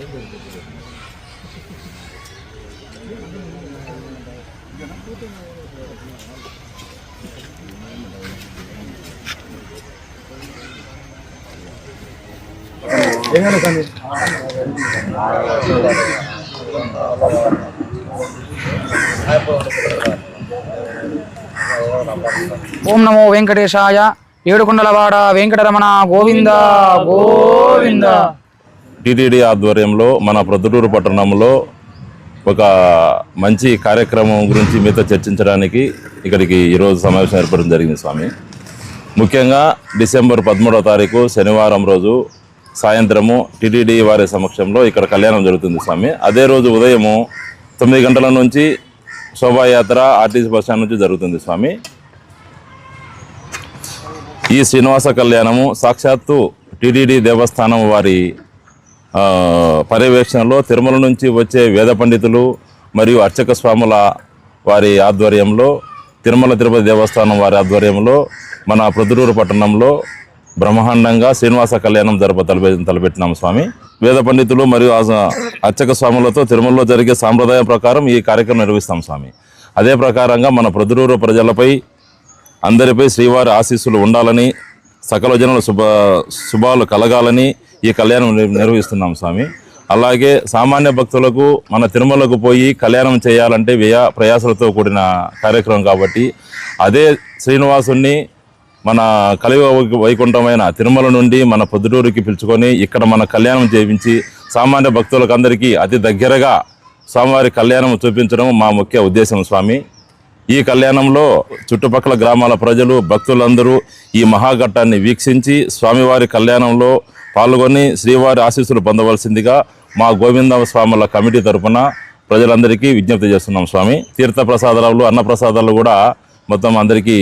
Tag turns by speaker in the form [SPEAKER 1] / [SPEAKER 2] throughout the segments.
[SPEAKER 1] zero five eight nine eight nine double five
[SPEAKER 2] ఓం నమో వెంకటేశాయ ఏడుకొండలవాడ Venkataramana Govinda Govinda
[SPEAKER 3] TTD ఆధ్వర్యంలో మన ప్రొద్దుటూరు పట్టణంలో ఒక మంచి కార్యక్రమం గురించి మీతో చర్చించడానికి ఇక్కడికి ఈరోజు సమావేశం ఏర్పడడం జరిగింది స్వామి. ముఖ్యంగా డిసెంబర్ పదమూడవ తారీఖు శనివారం రోజు సాయంత్రము టీటీడీ వారి సమక్షంలో ఇక్కడ కళ్యాణం జరుగుతుంది స్వామి. అదే రోజు ఉదయము తొమ్మిది గంటల నుంచి శోభాయాత్ర ఆర్టీసీ బస్ నుంచి జరుగుతుంది స్వామి. ఈ శ్రీనివాస కళ్యాణము సాక్షాత్తు టీటీడీ దేవస్థానం వారి పర్యవేక్షణలో తిరుమల నుంచి వచ్చే వేద పండితులు మరియు అర్చక స్వాముల వారి ఆధ్వర్యంలో తిరుమల తిరుపతి దేవస్థానం వారి ఆధ్వర్యంలో మన ప్రొద్దుటూరు పట్టణంలో బ్రహ్మాండంగా శ్రీనివాస కళ్యాణం జరప తలపె తలపెట్టినాము స్వామి. వేద పండితులు మరియు అర్చక స్వాములతో తిరుమలలో జరిగే సాంప్రదాయం ప్రకారం ఈ కార్యక్రమం నిర్వహిస్తాం స్వామి. అదే ప్రకారంగా మన ప్రొద్దుటూరు ప్రజలపై అందరిపై శ్రీవారి ఆశీస్సులు ఉండాలని సకల జనుల శుభ శుభాలు కలగాలని ఈ కళ్యాణం నిర్వహిస్తున్నాం స్వామి. అలాగే సామాన్య భక్తులకు మన తిరుమలకు పోయి కళ్యాణం చేయాలంటే వ్యయ ప్రయాసలతో కూడిన కార్యక్రమం కాబట్టి అదే శ్రీనివాసుని మన కలివ వైకుంఠమైన తిరుమల నుండి మన పొద్దుటూరుకి పిలుచుకొని ఇక్కడ మన కళ్యాణం చేయించి సామాన్య భక్తులకు అందరికీ అతి దగ్గరగా స్వామివారి కళ్యాణం చూపించడం మా ముఖ్య ఉద్దేశం స్వామి. ఈ కళ్యాణంలో చుట్టుపక్కల గ్రామాల ప్రజలు భక్తులందరూ ఈ మహాఘట్టాన్ని వీక్షించి స్వామివారి కళ్యాణంలో పాల్గొని శ్రీవారి ఆశీస్సులు పొందవలసిందిగా మా గోవింద స్వాముల కమిటీ తరఫున ప్రజలందరికీ విజ్ఞప్తి చేస్తున్నాం స్వామి. తీర్థ ప్రసాదాలు కూడా మొత్తం అందరికీ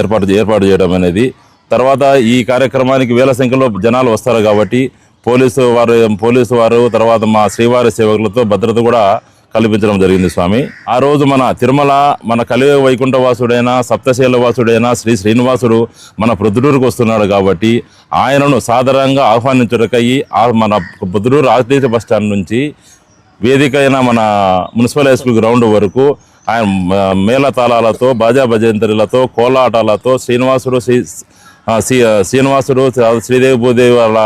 [SPEAKER 3] ఏర్పాటు ఏర్పాటు చేయడం అనేది. తర్వాత ఈ కార్యక్రమానికి వేల సంఖ్యలో జనాలు వస్తారు కాబట్టి పోలీసు వారు పోలీసు వారు తర్వాత మా శ్రీవారి సేవకులతో భద్రత కూడా కల్పించడం జరిగింది స్వామి. ఆ రోజు మన తిరుమల మన కలివ వైకుంఠవాసుడైన సప్తశైల వాసుడైన శ్రీ శ్రీనివాసుడు మన ప్రొద్దుటూరుకు వస్తున్నాడు కాబట్టి ఆయనను సాధారణంగా ఆహ్వానించుటకై ఆ మన ప్రొద్దుటూరు ఆర్టీసీ బస్ స్టాండ్ నుంచి వేదిక అయిన మన మున్సిపల్ హై స్కూల్ గ్రౌండ్ వరకు ఆయన మేళతాళాలతో బాజా భజంతరులతో కోలాటాలతో శ్రీనివాసుడు శ్రీ శ్రీ- శ్రీనివాసుడు శ్రీదేవి భూదేవి వాళ్ళ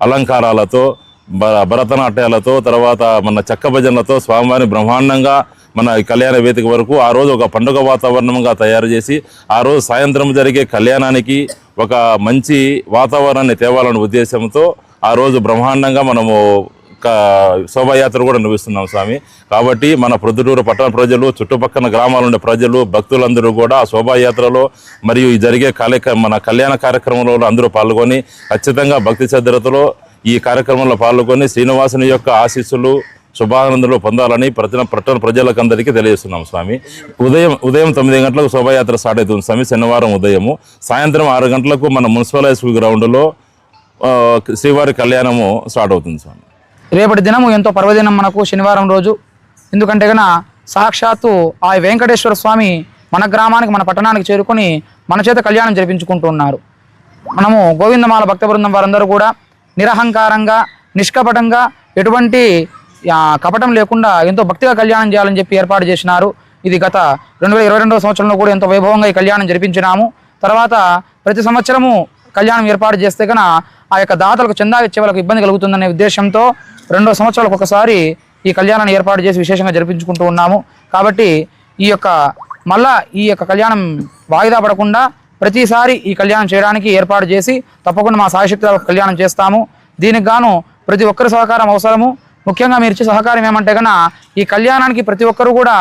[SPEAKER 3] అలంకారాలతో భరతనాట్యాలతో తర్వాత మన చెక్క భజనలతో స్వామివారిని బ్రహ్మాండంగా మన కళ్యాణ వేదిక వరకు ఆ రోజు ఒక పండుగ వాతావరణంగా తయారు చేసి ఆ రోజు సాయంత్రం జరిగే కళ్యాణానికి ఒక మంచి వాతావరణాన్ని తేవాలనే ఉద్దేశంతో ఆ రోజు బ్రహ్మాండంగా మనము శోభాయాత్ర కూడా నిర్వహిస్తున్నాం స్వామి. కాబట్టి మన ప్రొద్దుటూరు పట్టణ ప్రజలు చుట్టుపక్కల గ్రామాల ఉండే ప్రజలు భక్తులందరూ కూడా ఆ శోభాయాత్రలో మరియు జరిగే కార్యక్రమ మన కళ్యాణ కార్యక్రమంలో అందరూ పాల్గొని ఖచ్చితంగా భక్తి శ్రద్ధలతో ఈ కార్యక్రమంలో పాల్గొని శ్రీనివాసుని యొక్క ఆశీస్సులు శుభానందులు పొందాలని ప్రతి పట్టణ ప్రజలకందరికీ తెలియజేస్తున్నాం స్వామి. ఉదయం ఉదయం తొమ్మిది గంటలకు శోభాయాత్ర స్టార్ట్ అవుతుంది స్వామి. శనివారం ఉదయము. సాయంత్రం ఆరు గంటలకు మన మున్సిపల్ హై స్కూల్ గ్రౌండ్లో శ్రీవారి కళ్యాణము స్టార్ట్ అవుతుంది స్వామి.
[SPEAKER 2] రేపటి దినము ఎంతో పర్వదినం మనకు శనివారం రోజు. ఎందుకంటే గన సాక్షాత్తు ఆ వెంకటేశ్వర స్వామి మన గ్రామానికి మన పట్టణానికి చేరుకొని మన చేత కళ్యాణం జరిపించుకుంటున్నారు మనము గోవిందమాల భక్త బృందం వారందరూ కూడా నిరహంకారంగా నిష్కపటంగా ఎటువంటి కపటం లేకుండా ఎంతో భక్తిగా కళ్యాణం చేయాలని చెప్పి ఏర్పాటు చేసినారు. ఇది గత రెండు వేల ఇరవై రెండవ సంవత్సరంలో కూడా ఎంతో వైభవంగా ఈ కళ్యాణం జరిపించినాము. తర్వాత ప్రతి సంవత్సరము కళ్యాణం ఏర్పాటు చేస్తే కన ఆ యొక్క దాతలకు చందా ఇచ్చే ఇబ్బంది కలుగుతుందనే ఉద్దేశంతో రెండో సంవత్సరాలకు ఒకసారి ఈ కళ్యాణాన్ని ఏర్పాటు చేసి విశేషంగా జరిపించుకుంటూ ఉన్నాము. కాబట్టి ఈ యొక్క మళ్ళా ఈ యొక్క కళ్యాణం వాయిదా పడకుండా ప్రతిసారి ఈ కళ్యాణం చేయడానికి ఏర్పాటు చేసి తప్పకుండా మా సాయశక్తి కళ్యాణం చేస్తాము. దీనికి గాను ప్రతి ఒక్కరి సహకారం అవసరము. ముఖ్యంగా మీరు ఇచ్చే సహకారం ఏమంటే కన్నా ఈ కళ్యాణానికి ప్రతి ఒక్కరు కూడా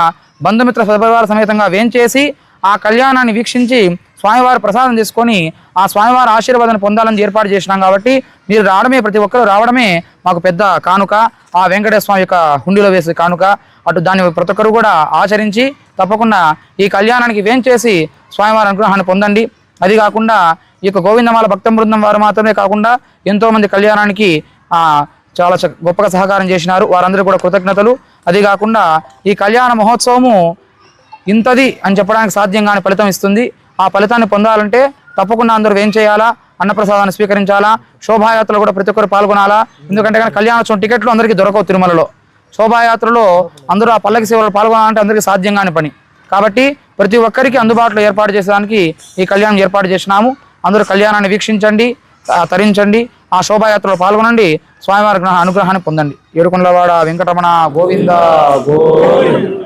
[SPEAKER 2] బంధుమిత్ర సపరివార సమేతంగా వేంచేసి ఆ కళ్యాణాన్ని వీక్షించి స్వామివారి ప్రసాదం తీసుకొని ఆ స్వామివారి ఆశీర్వాదాన్ని పొందాలని ఏర్పాటు చేసినాం కాబట్టి మీరు రావడమే ప్రతి ఒక్కరు రావడమే మాకు పెద్ద కానుక. ఆ వెంకటేశ్వర స్వామి యొక్క హుండీలో వేసే కానుక. అటు దాన్ని ప్రతి ఒక్కరు కూడా ఆచరించి తప్పకుండా ఈ కళ్యాణానికి వేంచేసి స్వామివారి అనుగ్రహాన్ని పొందండి. అది కాకుండా ఈ యొక్క గోవిందమాల భక్త బృందం వారు మాత్రమే కాకుండా ఎంతోమంది కళ్యాణానికి చాలా గొప్పగా సహకారం చేసినారు. వారందరూ కూడా కృతజ్ఞతలు. అది కాకుండా ఈ కళ్యాణ మహోత్సవము ఇంతది అని చెప్పడానికి సాధ్యం కాని ఫలితం ఇస్తుంది. ఆ ఫలితాన్ని పొందాలంటే తప్పకుండా అందరూ ఏం చేయాలా? అన్నప్రసాదాన్ని స్వీకరించాలా? శోభాయాత్రలో కూడా ప్రతి ఒక్కరు పాల్గొనాలా? ఎందుకంటే కానీ కళ్యాణోత్సవం టికెట్లు అందరికీ దొరకవు తిరుమలలో. శోభాయాత్రలో అందరూ ఆ పల్లకి సేవలో పాల్గొనాలంటే అందరికీ సాధ్యం కాని పని. కాబట్టి ప్రతి ఒక్కరికి అందుబాటులో ఏర్పాటు చేసేదానికి ఈ కళ్యాణం ఏర్పాటు చేసినాము. అందరూ కళ్యాణాన్ని వీక్షించండి తరించండి ఆ శోభాయాత్రలో పాల్గొనండి స్వామివారి అనుగ్రహాన్ని పొందండి. ఏడుకొండలవాడ వెంకటరమణ గోవింద గోవింద.